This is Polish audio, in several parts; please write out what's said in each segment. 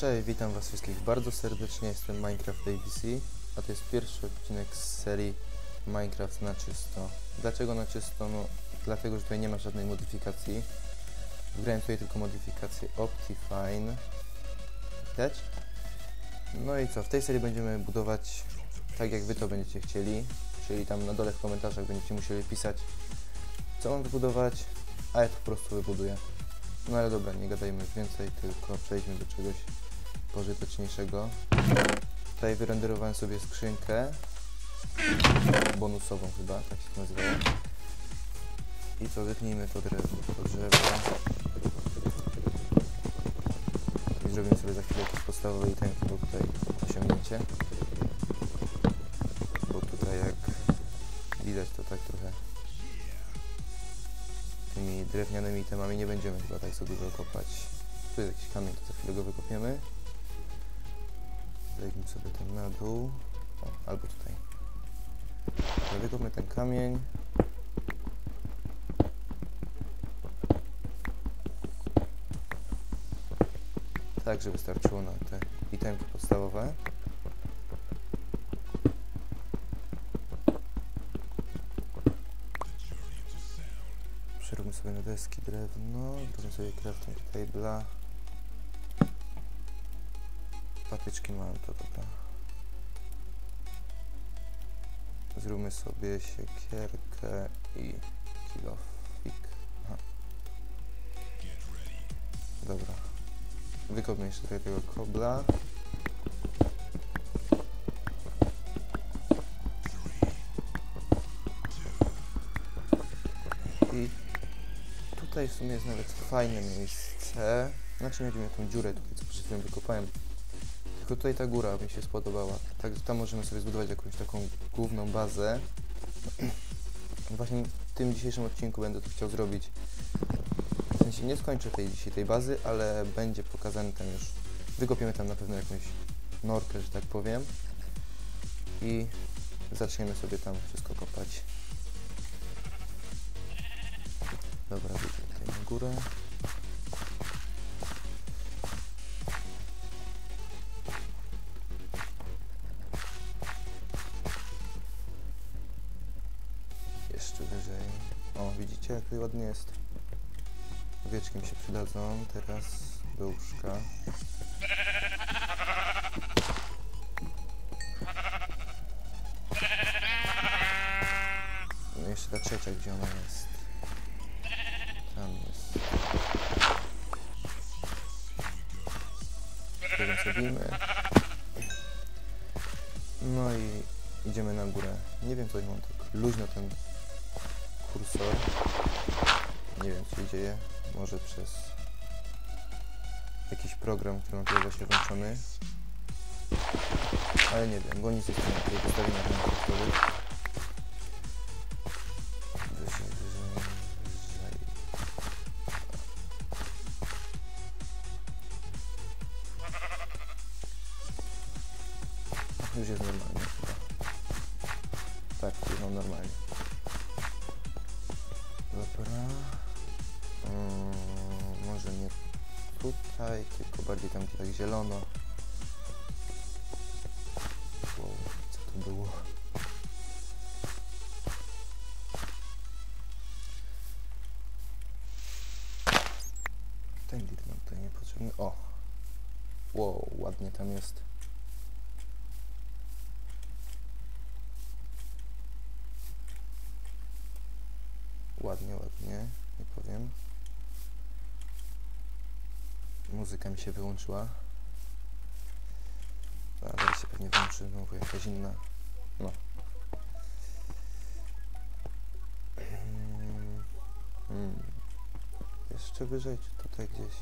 Cześć, witam was wszystkich bardzo serdecznie, jestem Minecraft ABC, a to jest pierwszy odcinek z serii Minecraft na czysto. Dlaczego na czysto? No, dlatego, że tutaj nie ma żadnej modyfikacji. Wgrałem tutaj tylko modyfikację Optifine. Widać? No i co, w tej serii będziemy budować tak, jak wy to będziecie chcieli, czyli tam na dole w komentarzach będziecie musieli pisać, co mam wybudować, a ja to po prostu wybuduję. No ale dobra, nie gadajmy więcej, tylko przejdźmy do czegoś pożyteczniejszego. Tutaj wyrenderowałem sobie skrzynkę bonusową chyba, tak się nazywa. I co, wytnijmy to drzewo, to drzewo. I zrobimy sobie za chwilę jakieś podstawowe itemki, bo tutaj osiągnięcie. Bo tutaj jak widać to tak trochę tymi drewnianymi temami nie będziemy chyba tak sobie dużo kopać. Tu jest jakiś kamień, to za chwilę go wykopiemy. Zejdźmy sobie ten na dół. O, albo tutaj. Wykopmy ten kamień. Tak, żeby starczyło na te itemki podstawowe. Przeróbmy sobie na deski drewno, zrobimy sobie crafting table'a. Patyczki mam, to dobra. Zróbmy sobie siekierkę i kilofik. Dobra. Wykopmy jeszcze trochę tego kobla. I tutaj w sumie jest nawet fajne miejsce. Znaczy nie wiem, tą dziurę tutaj, co przed chwilą wykopałem. Tylko tutaj ta góra mi się spodobała. Tak, tam możemy sobie zbudować jakąś taką główną bazę. Właśnie w tym dzisiejszym odcinku będę to chciał zrobić. W sensie nie skończę tej dzisiaj tej bazy, ale będzie pokazany tam już. Wykopiemy tam na pewno jakąś norkę, że tak powiem. I zaczniemy sobie tam wszystko kopać. Dobra, tutaj na górę. Jeszcze wyżej. O, widzicie jak tutaj ładnie jest. Owieczki mi się przydadzą teraz do łóżka. No jeszcze ta trzecia, gdzie ona jest? Tam jest. Którą sabimy. No i idziemy na górę. Nie wiem co mam tak luźno ten kursor. Nie wiem co się dzieje. Może przez jakiś program, który mam tutaj właśnie włączony. Ale nie wiem, bo nic jest na tej wyżej, wyżej. Już jest normalnie. Tak, już mam normalnie. Dobra. Mm, może nie tutaj, tylko bardziej tam gdzie tak zielono. Wow, co to było? Ten lit nam tutaj niepotrzebny. O! Wow, ładnie tam jest. Ładnie, ładnie, nie powiem. Muzyka mi się wyłączyła. A się pewnie włączy znowu jakaś inna. No. Mm, mm. Jeszcze wyżej, czy tutaj gdzieś?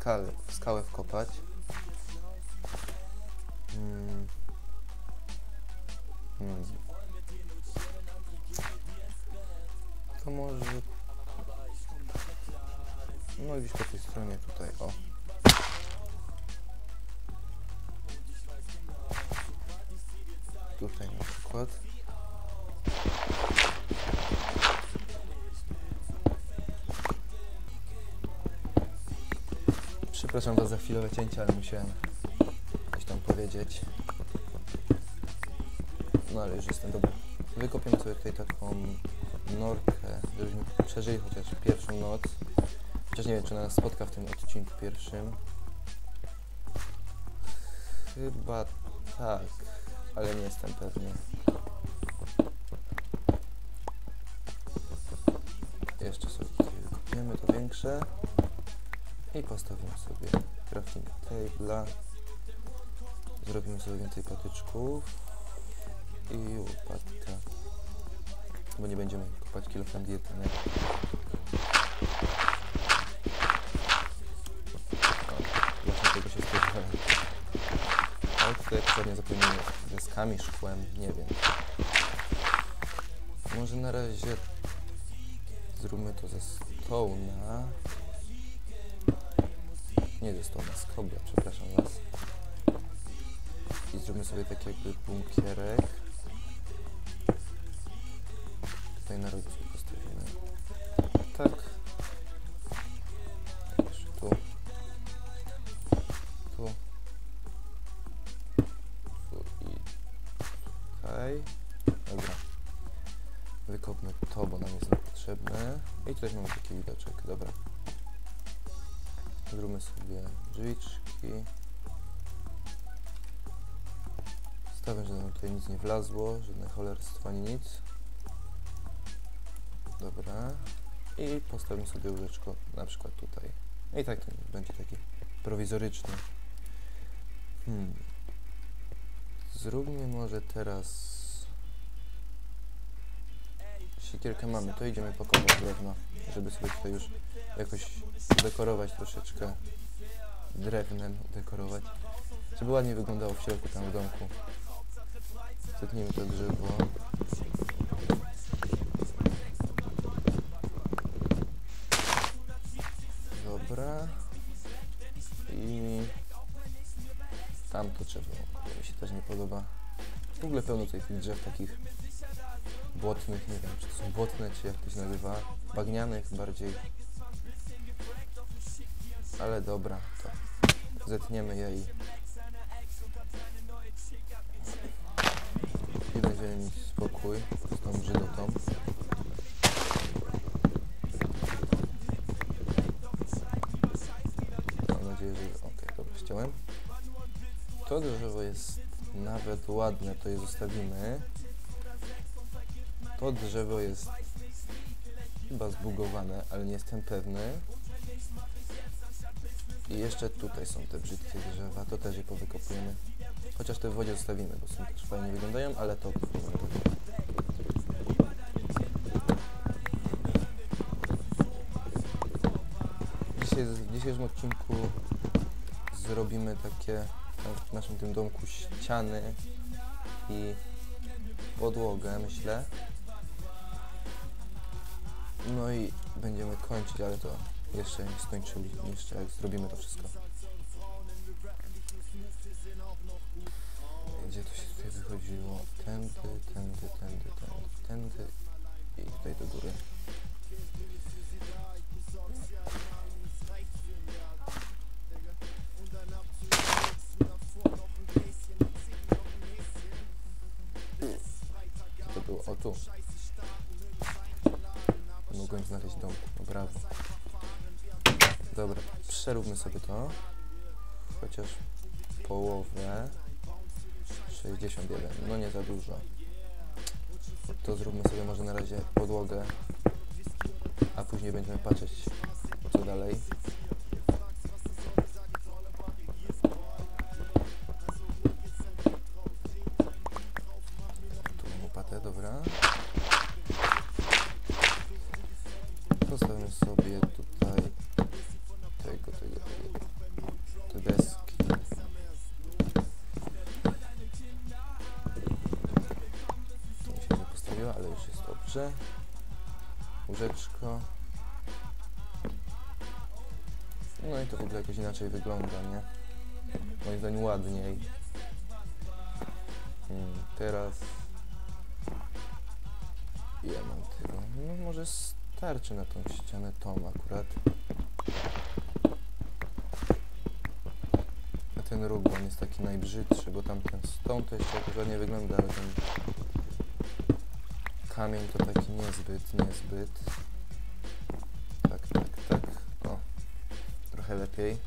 skale, w skałę wkopać. Hmm. Hmm. To może... No gdzieś po tej stronie tutaj, o. Tutaj na przykład. Przepraszam Was za chwilowe cięcie, ale musiałem coś tam powiedzieć. No ale już jestem dobry. Wykopiemy sobie tutaj taką norkę, żebyśmy przeżyli chociaż pierwszą noc. Chociaż nie wiem, czy ona nas spotka w tym odcinku pierwszym. Chyba tak, ale nie jestem pewny. Jeszcze sobie wykopiemy to większe i postawimy sobie crafting table'a. Zrobimy sobie więcej patyczków i łopatkę. Bo nie będziemy kopać kilofem diety, nie? Właśnie tego się spodziewałem. Ale tutaj jak pewnie zapełnimy deskami, szkłem, nie wiem. Może na razie zróbmy to ze stołna. Nie z kobla, przepraszam was. I zróbmy sobie taki jakby bunkierek. Tutaj na rogu postawimy. Tak. Jeszcze tu. Tu. Tu i tutaj. Dobra. Wykopmy to, bo nam jest potrzebne. I tutaj mamy taki widoczek. Dobra. Zróbmy sobie drzwiczki. Stawiam, że nam tutaj nic nie wlazło, żadne cholerstwo ani nic. Dobra. I postawimy sobie łóżeczko na przykład tutaj. I tak będzie taki prowizoryczny. Hmm. Zróbmy może teraz... Siekierkę mamy, to idziemy pokopać drewno, żeby sobie tutaj już jakoś dekorować troszeczkę drewnem, dekorować, żeby ładnie wyglądało w środku tam w domku. Zetnijmy to drzewo. Dobra. I drzewo, to mi się też nie podoba. W ogóle pełno tutaj tych drzew takich błotnych, nie wiem czy to są błotne, czy jak to się nazywa, bagnianych bardziej. Ale dobra, to zetniemy je i, i będziemy mieć spokój z tą Żydotą. Mam nadzieję, że... Okej, dobra, ściąłem. To drzewo jest nawet ładne, to je zostawimy. To drzewo jest chyba zbugowane, ale nie jestem pewny. I jeszcze tutaj są te brzydkie drzewa, to też je powykopujemy. Chociaż te w wodzie zostawimy, bo są też fajnie wyglądają, ale to... Dzisiaj, w dzisiejszym odcinku zrobimy takie w naszym tym domku ściany i podłogę, myślę. No i będziemy kończyć, ale to jeszcze nie skończyli, jeszcze jak zrobimy to wszystko. Gdzie to się tutaj wychodziło? Tędy, tędy, tędy, tędy, tędy i tutaj do góry. To było? O tu. Mogłem znaleźć dom. No brawo. Dobra, przeróbmy sobie to. Chociaż połowę. 61. No nie za dużo. To zróbmy sobie może na razie podłogę. A później będziemy patrzeć co dalej. Dobrze. Łóżeczko. No i to w ogóle jakoś inaczej wygląda, nie? Moim zdaniem ładniej. Hmm, teraz... Ja mam tego. No może starczy na tą ścianę tom akurat. A ten róg, on jest taki najbrzydszy, bo tamten stąd to jeszcze jakoś ładnie wygląda, ale ten kamień to taki niezbyt, niezbyt. Tak, tak, tak. O, trochę lepiej.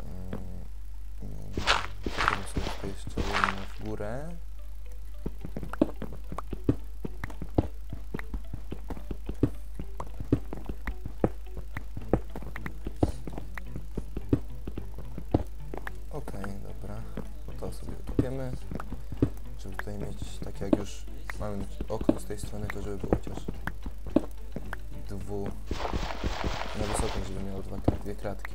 Ym, ym, Zrobimy sobie tutaj jeszcze w górę. Okej, dobra. To sobie kupiemy. Żeby tutaj mieć, tak jak już mamy okno z tej strony, to żeby było chociaż dwu na wysokość, żeby miało dwa, dwie kratki.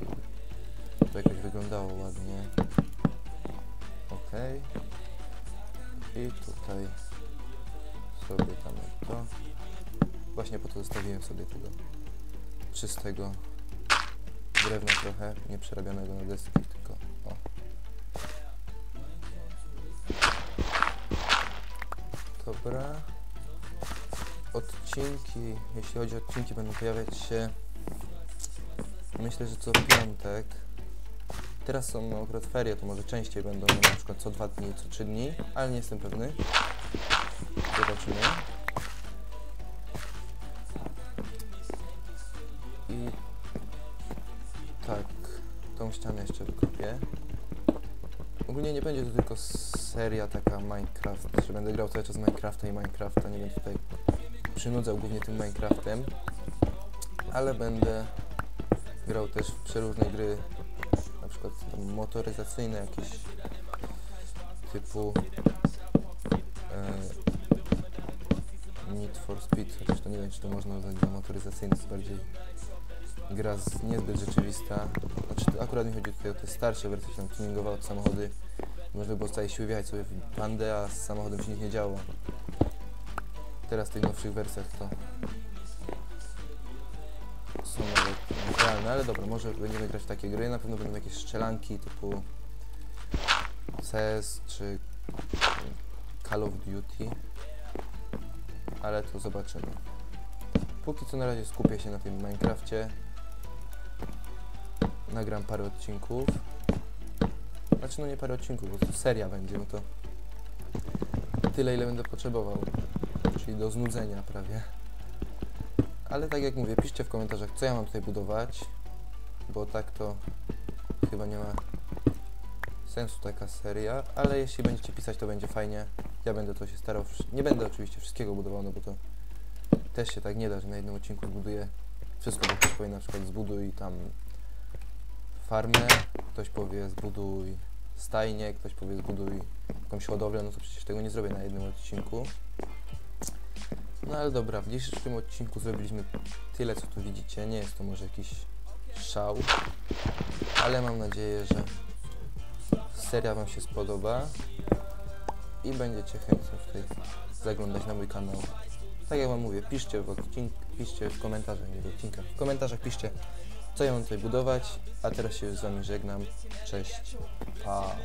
To jakoś wyglądało ładnie. Okej. I tutaj sobie damy to. Właśnie po to zostawiłem sobie tego czystego drewna trochę, nie przerabianego na deski, Dobra. Odcinki, jeśli chodzi o odcinki, będą pojawiać się myślę, że co piątek. Teraz są no, akurat ferie, to może częściej będą na przykład co dwa dni, co trzy dni, ale nie jestem pewny. Zobaczymy. I tak, tą ścianę jeszcze wykopię. Ogólnie nie będzie to tylko seria taka Minecraft, że będę grał cały czas Minecrafta i Minecrafta, nie będę tutaj przynudzał głównie tym Minecraftem, ale będę grał też w przeróżne gry, na przykład motoryzacyjne jakieś typu e, Need for Speed, chociaż to nie wiem czy to można uznać za motoryzacyjne, to jest bardziej gra z, niezbyt rzeczywista. Znaczy akurat mi chodzi tutaj o te starsze wersje, tam tuningowały te samochody. Można było całej siły wjechać sobie w bandę, a z samochodem się nic nie działo. Teraz w tych nowszych wersjach to są nawet realne, ale dobra, może będziemy grać w takie gry, na pewno będą jakieś strzelanki typu CS czy Call of Duty, ale to zobaczymy. Póki co na razie skupię się na tym Minecrafcie. Nagram parę odcinków. Znaczy no nie parę odcinków, bo to seria będzie, no to tyle ile będę potrzebował. Czyli do znudzenia prawie. Ale tak jak mówię, piszcie w komentarzach, co ja mam tutaj budować, bo tak to chyba nie ma sensu taka seria, ale jeśli będziecie pisać, to będzie fajnie. Ja będę to się starał, nie będę oczywiście wszystkiego budował, no bo to też się tak nie da, że na jednym odcinku zbuduję wszystko, bo ktoś na przykład zbuduj tam farmę, ktoś powie zbuduj stajnię, ktoś powie zbuduj jakąś hodowlę, no to przecież tego nie zrobię na jednym odcinku. No ale dobra, w dzisiejszym odcinku zrobiliśmy tyle, co tu widzicie. Nie jest to może jakiś szał, ale mam nadzieję, że seria Wam się spodoba i będziecie chętnie tutaj zaglądać na mój kanał. Tak jak Wam mówię, piszcie w odcinku, piszcie w komentarzach, nie w odcinkach, w komentarzach piszcie, co mam tutaj budować, a teraz się z Wami żegnam. Cześć, pa!